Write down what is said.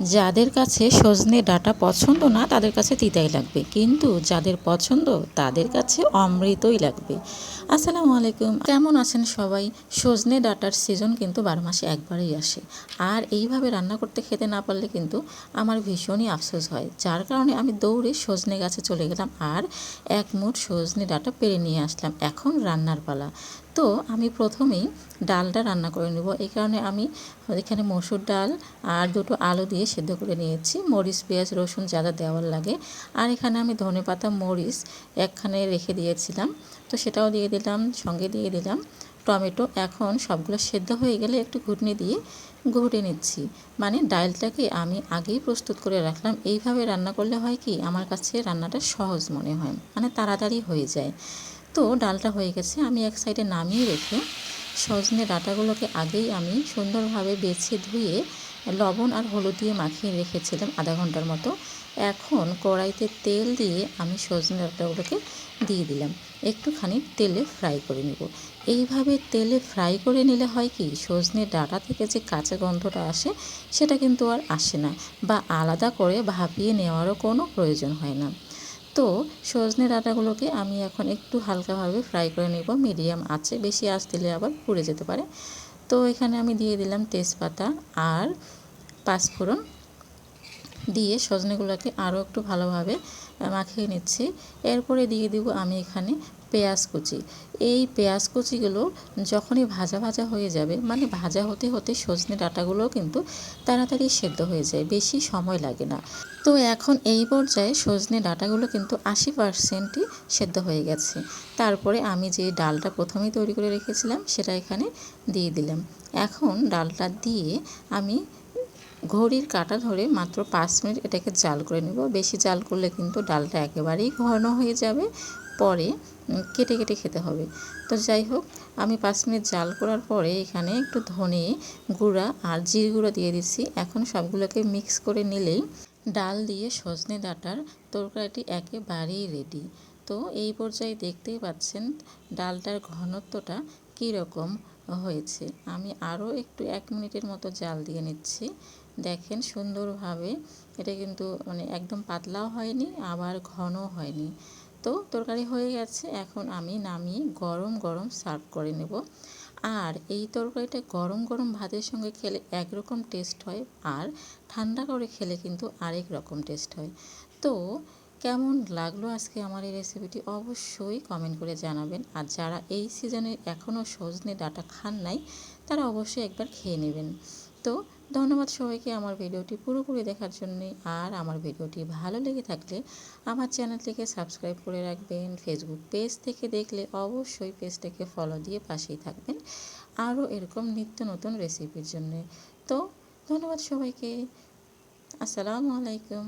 যাদের কাছে সজনে ডাটা পছন্দ না, তাদের কাছে তিতাই লাগবে। কিন্তু যাদের পছন্দ, তাদের কাছে অমৃতই লাগবে। আসসালামু আলাইকুম। কেমন আছেন সবাই? সজনে ডাটার সিজন কিন্তু বারো মাসে একবারই আসে। আর এইভাবে রান্না করতে খেতে না পারলে কিন্তু আমার ভীষণই আফসোস হয়। যার কারণে আমি দৌড়ে সজনে গাছে চলে গেলাম আর এক মুঠ সজনে ডাঁটা পেরে নিয়ে আসলাম। এখন রান্নার পালা। তো আমি প্রথমেই ডালটা রান্না করে নেব। এই কারণে আমি এখানে মসুর ডাল আর দুটো আলু দিয়ে সেদ্ধ করে নিয়েছি। মরিচ, পেঁয়াজ, রসুন যাদা দেওয়ার লাগে। আর এখানে আমি ধনে পাতা, মরিচ একখানে রেখে দিয়েছিলাম। তো সেটাও দিয়ে দিলাম, সঙ্গে দিয়ে দিলাম। টমেটো এখন সবগুলো সেদ্ধ হয়ে গেলে একটু ঘুটনি দিয়ে ঘুটে নিচ্ছি। মানে ডালটাকে আমি আগেই প্রস্তুত করে রাখলাম। এইভাবে রান্না করলে হয় কি, আমার কাছে রান্নাটা সহজ মনে হয়। মানে তাড়াতাড়ি হয়ে যায়। তো ডালটা হয়ে গেছে, আমি এক সাইডে নামিয়ে রেখে সজনে ডাটাগুলোকে আগেই আমি সুন্দরভাবে বেছে ধুয়ে লবণ আর হলুদ দিয়ে মাখিয়ে রেখেছিলাম আধা ঘণ্টার মতো। এখন কড়াইতে তেল দিয়ে আমি সজনে ডাঁটাগুলোকে দিয়ে দিলাম। একটুখানি তেলে ফ্রাই করে নেব। এইভাবে তেলে ফ্রাই করে নিলে হয় কি, সজনে ডাটা থেকে যে কাঁচা গন্ধটা আসে, সেটা কিন্তু আর আসে না বা আলাদা করে ভাপিয়ে নেওয়ারও কোনো প্রয়োজন হয় না। তো সজনের ডাঁটাগুলোকে আমি এখন একটু হালকাভাবে ফ্রাই করে নেব। মিডিয়াম আছে, বেশি আঁচ দিলে আবার পুড়ে যেতে পারে। তো এখানে আমি দিয়ে দিলাম তেজপাতা আর পাঁচফোড়ন। দিয়ে সজনেগুলোকে আরও একটু ভালোভাবে মাখিয়ে নিচ্ছি। এরপরে দিয়ে দিব আমি এখানে পেঁয়াজ কুচি। এই পেঁয়াজ কুচিগুলো যখনই ভাজা ভাজা হয়ে যাবে মানে ভাজা হতে হতে সজনে ডাঁটাগুলোও কিন্তু তাড়াতাড়ি সেদ্ধ হয়ে যায়, বেশি সময় লাগে না। তো এখন এই পর্যায়ে সজনে ডাঁটাগুলো কিন্তু আশি পার্সেন্টই সেদ্ধ হয়ে গেছে। তারপরে আমি যে ডালটা প্রথমেই তৈরি করে রেখেছিলাম, সেটা এখানে দিয়ে দিলাম। এখন ডালটা দিয়ে আমি ঘড়ির কাঁটা ধরে মাত্র পাঁচ মিনিট এটাকে জাল করে নেব। বেশি জাল করলে কিন্তু ডালটা একেবারেই ঘন হয়ে যাবে, পরে কেটে কেটে খেতে হবে। তো যাই হোক, আমি পাঁচ মিনিট জাল করার পরে এখানে একটু ধনে গুঁড়া আর জির গুঁড়া দিয়ে দিচ্ছি। এখন সবগুলোকে মিক্স করে নিলেই ডাল দিয়ে সজনে ডাঁটার তরকারিটি একেবারেই রেডি তো এই পর্যায়ে দেখতেই পাচ্ছেন ডালটার ঘনত্বটা কীরকম হয়েছে। আমি আরও একটু এক মিনিটের মতো জাল দিয়ে নিচ্ছি। দেখেন সুন্দরভাবে। এটা কিন্তু মানে একদম পাতলাও হয়নি, আবার ঘনও হয়নি। তো তরকারি হয়ে গেছে, এখন আমি নামিয়ে গরম গরম সার্ভ করে নেব। আর এই তরকারিটা গরম গরম ভাতের সঙ্গে খেলে একরকম টেস্ট হয়, আর ঠান্ডা করে খেলে কিন্তু আরেক রকম টেস্ট হয়। তো কেমন লাগল আজকে আমার এই রেসিপিটি অবশ্যই কমেন্ট করে জানাবেন। আর যারা এই সিজনে এখনও সজনে ডাটা খান নাই, তারা অবশ্যই একবার খেয়ে নেবেন। তো ধন্যবাদ সবাইকে আমার ভিডিওটি পুরোপুরি দেখার জন্যে। আর আমার ভিডিওটি ভালো লেগে থাকলে আমার চ্যানেলটিকে সাবস্ক্রাইব করে রাখবেন, ফেসবুক পেজ থেকে দেখলে অবশ্যই পেজটাকে ফলো দিয়ে পাশেই থাকবেন। আরও এরকম নিত্য নতুন রেসিপির জন্যে। তো ধন্যবাদ সবাইকে। আসসালামু আলাইকুম।